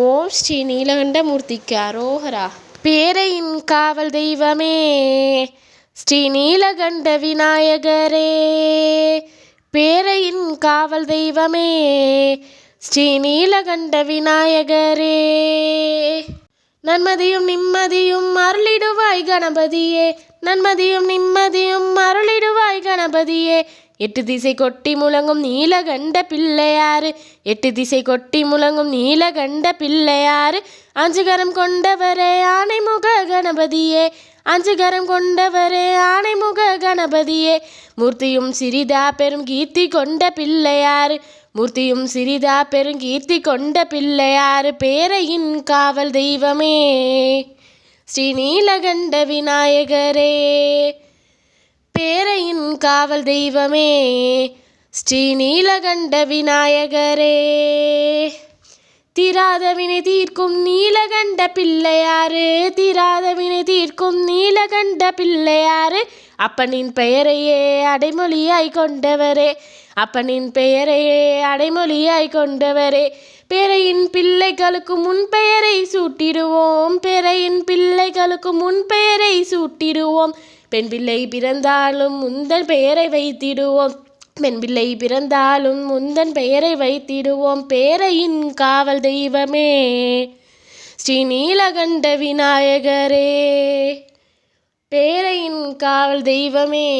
ஓம் ஸ்ரீ நீலகண்டமூர்த்திக்கு அரோகரா பேரையின் காவல் தெய்வமே ஸ்ரீ நீலகண்ட விநாயகரே. பேரையின் காவல் தெய்வமே ஸ்ரீ நீலகண்ட விநாயகரே. நன்மதியும் நிம்மதியும் அருளிடுவாய் கணபதியே நன்மதியும் நிம்மதியும் அருளிடுவாய் கணபதியே. எட்டு திசை கொட்டி முழங்கும் நீலகண்ட பிள்ளையாறு. எட்டு திசை கொட்டி முழங்கும் நீலகண்ட பிள்ளையாறு. அஞ்சுகரம் கொண்டவரே ஆனைமுக கணபதியே. அஞ்சுகரம் கொண்டவரே ஆனைமுக கணபதியே. மூர்த்தியும் சிறிதா பெரும் கீர்த்தி கொண்ட பிள்ளையாறு. மூர்த்தியும் சிறிதா பெருங்கீர்த்தி கொண்ட பிள்ளையாறு. பேரையின் காவல் தெய்வமே. ஸ்ரீ நீலகண்ட விநாயகரே. பேரையின் காவல் தெய்வமே ஸ்ரீ நீலகண்ட விநாயகரே. திராதவினை தீர்க்கும் நீலகண்ட பிள்ளையாறு திராதவினை தீர்க்கும் நீலகண்ட பிள்ளையாறு அப்பனின் பெயரையே அடைமொழியாய் கொண்டவரே. அப்பனின் பெயரையே அடைமொழியாய் கொண்டவரே. பிறையின் பிள்ளைகளுக்கு முன் பெயரை சூட்டிடுவோம் பிறையின் பிள்ளைகளுக்கு முன் பெயரை சூட்டிடுவோம். பெண் பிள்ளை பிறந்தாலும் முந்தன் பெயரை வைத்திடுவோம். பெண் பிள்ளை பிறந்தாலும் முந்தன் பெயரை வைத்திடுவோம். பேரையின் காவல் தெய்வமே ஸ்ரீ நீலகண்ட விநாயகரே. பேரையின் காவல் தெய்வமே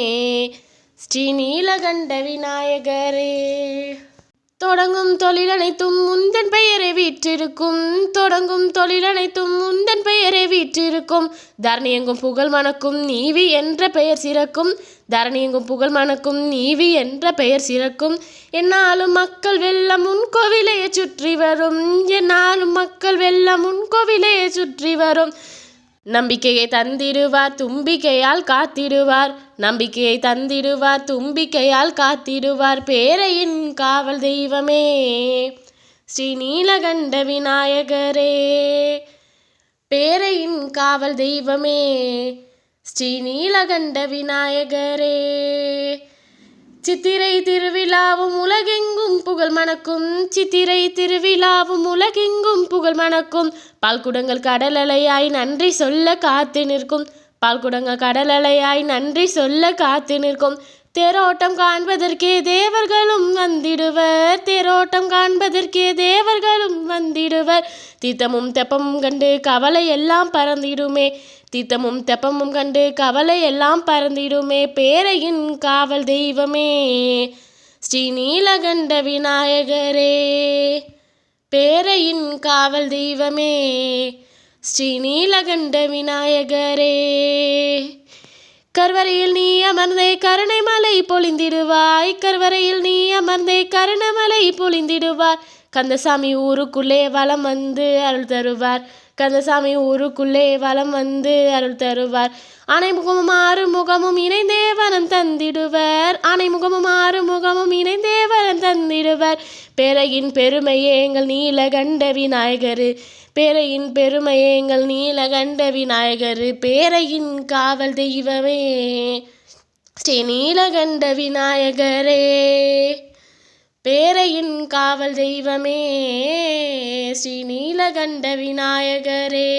ஸ்ரீ நீலகண்ட விநாயகரே. தொடங்கும் தொழிலனைத்தும் முந்தன் பெயரை வீற்றிருக்கும். தொடங்கும் தொழிலனைத்தும் முந்தன் பெயரை வீற்றிருக்கும். தரணி எங்கும் புகழ் மணக்கும் நீவி என்ற பெயர் சிறக்கும். தரணி எங்கும் புகழ் மணக்கும் நீவி என்ற பெயர் சிறக்கும். என்னாலும் மக்கள் வெள்ளம் உன் கோவிலையே சுற்றி வரும். என்னாலும் மக்கள் வெள்ளம் உன் கோவிலையே சுற்றி வரும். நம்பிக்கையை தந்திடுவார் தும்பிக்கையால் காத்திடுவார். நம்பிக்கையை தந்திடுவார் தும்பிக்கையால் காத்திடுவார். பேரையின் காவல் தெய்வமே ஸ்ரீ நீலகண்ட விநாயகரே. பேரையின் காவல் தெய்வமே ஸ்ரீ நீலகண்ட விநாயகரே. சித்திரை திருவிழாவும் உலகெங்கும் புகழ் மணக்கும். சித்திரை திருவிழாவும் உலகெங்கும் புகழ் மணக்கும். பால்குடங்கள் கடலலையாய் நன்றி சொல்ல காத்து நிற்கும். பால்குடங்கள் கடலலையாய் நன்றி சொல்ல காத்து நிற்கும். தேரோட்டம் காண்பதற்கே தேவர்களும் வந்திடுவர். தேரோட்டம் காண்பதற்கே தேவர்களும் வந்திடுவர். தீத்தமும் தெப்பமும் கண்டு கவலை எல்லாம் பறந்திடுமே. தீத்தமும் தெப்பமும் கண்டு கவலை எல்லாம் பறந்திடுமே. பேரையின் காவல் தெய்வமே. ஸ்ரீ நீலகண்ட விநாயகரே பேரையின் காவல் தெய்வமே. ஸ்ரீ நீலகண்ட விநாயகரே. கர்வரையில் நீ அமர்ந்தே கருணை மலை பொழிந்திடுவாய். கர்வரையில் நீ அமர்ந்தே கருணமலை பொழிந்திடுவார். கந்தசாமி ஊருக்குள்ளே வலம் வந்து அருள் தருவார். கந்தசாமி ஊருக்குள்ளே வலம் வந்து அருள் தருவார். அணைமுகமும் ஆறு முகமும் இணைந்தே வரம் தந்திடுவர். அணைமுகமும் ஆறு முகமும் இணைந்தே வரம் தந்திடுவர். பேரையின் பெருமையே எங்கள் நீலகண்ட விநாயகரு. பேரையின் பெருமையே எங்கள் நீலகண்ட விநாயகரு. பேரையின் காவல் தெய்வமே. ஸ்ரீ நீலகண்ட விநாயகரே. பேரையின் காவல் தெய்வமே ஸ்ரீ நீலகண்ட விநாயகரே.